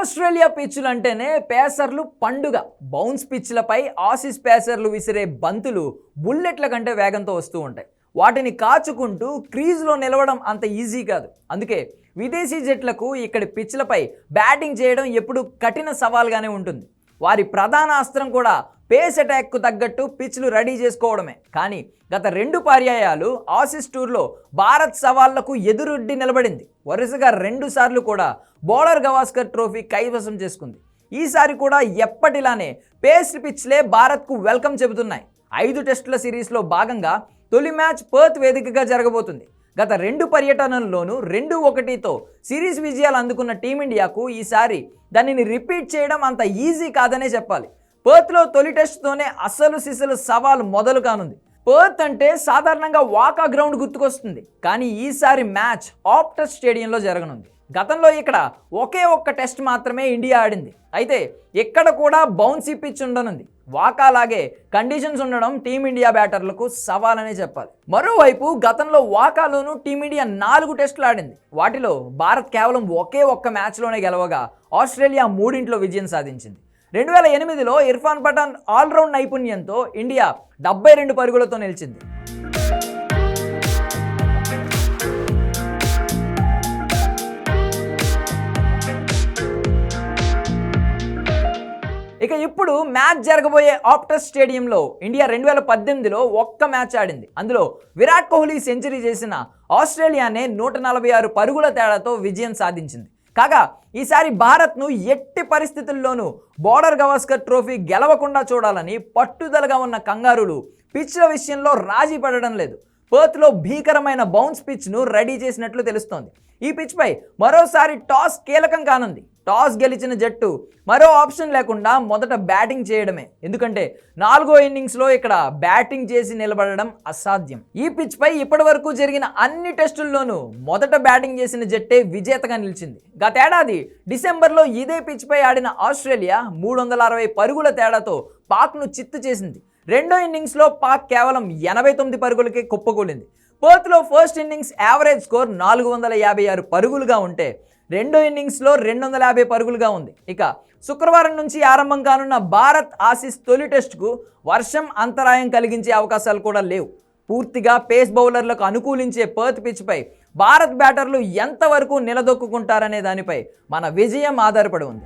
Australia పిచ్లు అంటేనే పేసర్లు పండుగ. బౌన్స్ పిచ్లపై ఆసిస్ పేసర్లు విసిరే బంతులు బుల్లెట్ల కంటే వేగంతో వస్తూ ఉంటాయి. వాటిని కాచుకుంటూ క్రీజ్లో నిలవడం అంత ఈజీ కాదు. అందుకే విదేశీ జట్లకు ఇక్కడి పిచ్లపై బ్యాటింగ్ చేయడం ఎప్పుడు కఠిన సవాల్గానే ఉంటుంది. వారి ప్రధాన అస్త్రం కూడా పేస్ అటాక్కు తగ్గట్టు పిచ్లు రెడీ చేసుకోవడమే. కానీ గత రెండు పర్యాయాలు ఆసిస్ టూర్లో భారత్ సవాళ్ళకు ఎదురొడ్డి నిలబడింది. వరుసగా రెండు సార్లు కూడా బౌలర్ గవాస్కర్ ట్రోఫీ కైవసం చేసుకుంది. ఈసారి కూడా ఎప్పటిలానే పేస్ పిచ్లే భారత్కు వెల్కమ్ చెబుతున్నాయి. ఐదు టెస్టుల సిరీస్లో భాగంగా తొలి మ్యాచ్ పర్త్ వేదికగా జరగబోతుంది. గత రెండు పర్యటనల్లోనూ రెండు ఒకటితో సిరీస్ విజయాలు అందుకున్న టీమిండియాకు ఈసారి దానిని రిపీట్ చేయడం అంత ఈజీ కాదనే చెప్పాలి. పర్త్లో తొలి టెస్ట్తోనే అసలు సిసలు సవాల్ మొదలు కానుంది. పర్త్ అంటే సాధారణంగా వాకా గ్రౌండ్ గుర్తుకొస్తుంది. కానీ ఈసారి మ్యాచ్ ఆప్టస్ స్టేడియంలో జరగనుంది. గతంలో ఇక్కడ ఒకే ఒక్క టెస్ట్ మాత్రమే ఇండియా ఆడింది. అయితే ఇక్కడ కూడా బౌన్సీ పిచ్ ఉండనుంది. వాకాలాగే కండిషన్స్ ఉండడం టీమిండియా బ్యాటర్లకు సవాలనే చెప్పాలి. మరోవైపు గతంలో వాకాలోనూ టీమిండియా నాలుగు టెస్టులు ఆడింది. వాటిలో భారత్ కేవలం ఒకే ఒక్క మ్యాచ్లోనే గెలవగా ఆస్ట్రేలియా మూడింట్లో విజయం సాధించింది. రెండు వేల ఎనిమిదిలో ఇర్ఫాన్ పఠాన్ ఆల్రౌండ్ నైపుణ్యంతో ఇండియా డెబ్బై రెండు పరుగులతో నిలిచింది. ఇక ఇప్పుడు మ్యాచ్ జరగబోయే ఆప్టస్ స్టేడియంలో ఇండియా రెండు వేల పద్దెనిమిదిలో ఒక్క మ్యాచ్ ఆడింది. అందులో విరాట్ కోహ్లీ సెంచరీ చేసిన ఆస్ట్రేలియానే నూట నలభై ఆరు పరుగుల తేడాతో విజయం సాధించింది. కాగా ఈసారి భారత్ను ఎట్టి పరిస్థితుల్లోనూ బోర్డర్ గవాస్కర్ ట్రోఫీ గెలవకుండా చూడాలని పట్టుదలగా ఉన్న కంగారులు పిచ్ల విషయంలో రాజీ పడడం లేదు. పర్త్లో భీకరమైన బౌన్స్ పిచ్ను రెడీ చేసినట్లు తెలుస్తోంది. ఈ పిచ్పై మరోసారి టాస్ కీలకం కానుంది. టాస్ గెలిచిన జట్టు. మరో ఆప్షన్ లేకుండా మొదట బ్యాటింగ్ చేయడమే. ఎందుకంటే నాలుగో ఇన్నింగ్స్లో ఇక్కడ బ్యాటింగ్ చేసి నిలబడడం అసాధ్యం. ఈ పిచ్పై ఇప్పటి వరకు జరిగిన అన్ని టెస్టుల్లోనూ మొదట బ్యాటింగ్ చేసిన జట్టే విజేతగా నిలిచింది. గతేడాది డిసెంబర్లో ఇదే పిచ్పై ఆడిన ఆస్ట్రేలియా మూడు వందల అరవై పరుగుల తేడాతో పాక్ను చిత్తు చేసింది. రెండో ఇన్నింగ్స్లో పాక్ కేవలం ఎనభై తొమ్మిది పరుగులకే కుప్పకూలింది. పోర్త్లో ఫస్ట్ ఇన్నింగ్స్ యావరేజ్ స్కోర్ నాలుగు వందల యాభై ఆరు పరుగులుగా ఉంటే రెండో ఇన్నింగ్స్లో రెండు వందల యాభై పరుగులుగా ఉంది. ఇక శుక్రవారం నుంచి ఆరంభం కానున్న భారత్ ఆసిస్ తొలి టెస్టుకు వర్షం అంతరాయం కలిగించే అవకాశాలు కూడా లేవు. పూర్తిగా పేస్ బౌలర్లకు అనుకూలించే పర్త్ పిచ్పై భారత్ బ్యాటర్లు ఎంతవరకు నిలదొక్కుంటారనే దానిపై మన విజయం ఆధారపడి ఉంది.